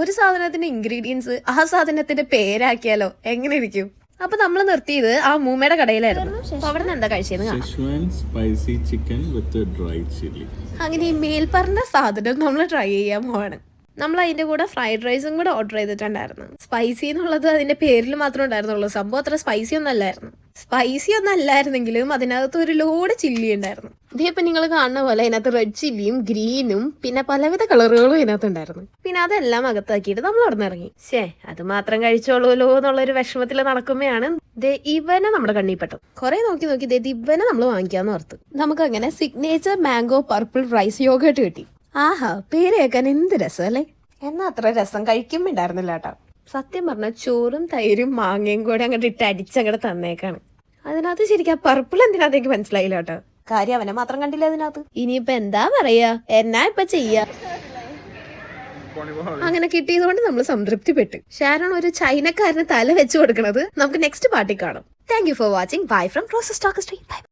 ഒരു സാധനത്തിന്റെ ഇൻഗ്രീഡിയൻസ് ആ സാധനത്തിന്റെ പേരാക്കിയാലോ? എങ്ങനെ ഇരിക്കും അപ്പൊ നമ്മൾ നിർത്തിയത് ആ മൂമ്മയുടെ കടയിലായിരുന്നു. അപ്പൊ അവിടെ നിന്ന് എന്താ കഴിച്ചത് spicy chicken with a അങ്ങനെ ഈ മേൽപ്പറഞ്ഞ സാധനം നമ്മൾ ട്രൈ ചെയ്യാൻ പോവാണ്. നമ്മൾ അതിന്റെ കൂടെ ഫ്രൈഡ് റൈസും കൂടെ ഓർഡർ ചെയ്തിട്ടുണ്ടായിരുന്നു. സ്പൈസി എന്നുള്ളത് അതിന്റെ പേരിൽ മാത്രമേ ഉണ്ടായിരുന്നുള്ളൂ. സംഭവം അത്ര സ്പൈസി ഒന്നും അല്ലായിരുന്നു. സ്പൈസി ഒന്നും അല്ലായിരുന്നെങ്കിലും അതിനകത്ത് ഒരു ലോഡ് ചില്ലി ഉണ്ടായിരുന്നു. ഇതിപ്പോ നിങ്ങൾ കാണുന്ന പോലെ അതിനകത്ത് റെഡ് ചില്ലിയും ഗ്രീനും പിന്നെ പലവിധ കളറുകളും ഇതിനകത്ത് ഉണ്ടായിരുന്നു പിന്നെ അതെല്ലാം അകത്താക്കിയിട്ട് നമ്മൾ അവിടെ ഇറങ്ങി. ശേ അത് മാത്രം കഴിച്ചോളൂല്ലോ എന്നുള്ളൊരു വിഷമത്തിൽ നടക്കുമ്പോഴാണ് ദേ ഇവനെ നമ്മുടെ കണ്ണിൽ പെട്ടു കുറെ നോക്കി നോക്കി ദേ ഇവനെ നമ്മൾ വാങ്ങിക്കാന്ന് ഓർത്ത്. നമുക്ക് അങ്ങനെ signature mango purple rice yogurt കിട്ടി. ആഹാ പേര് കേൾക്കാൻ എന്ത് രസം അല്ലേ എന്നാ അത്ര രസം കഴിക്കുമ്പോണ്ടായിരുന്നില്ല കേട്ടോ. സത്യം പറഞ്ഞാൽ ചോറും തൈരും മാങ്ങയും കൂടെ അങ്ങോട്ട് ഇട്ട് അടിച്ചങ്ങോട്ട് തന്നേക്കാണ്. അതിനകത്ത് ശരിക്കും ആ പർപ്പിൾ എന്തിനകത്തേക്ക് മനസ്സിലായില്ല കേട്ടോ. കാര്യം അവനെ മാത്രം കണ്ടില്ല അതിനകത്ത്. ഇനിയിപ്പൊ എന്താ പറയാ? എന്നാ ഇപ്പൊ ചെയ്യാ? അങ്ങനെ കിട്ടിയതുകൊണ്ട് നമ്മൾ സംതൃപ്തിപ്പെട്ടു. ഷാരോൺ ഒരു ചൈനക്കാരന് തല വെച്ചു കൊടുക്കണത് നമുക്ക് നെക്സ്റ്റ് പാർട്ടി കാണാം. Thank you for watching bye from process bye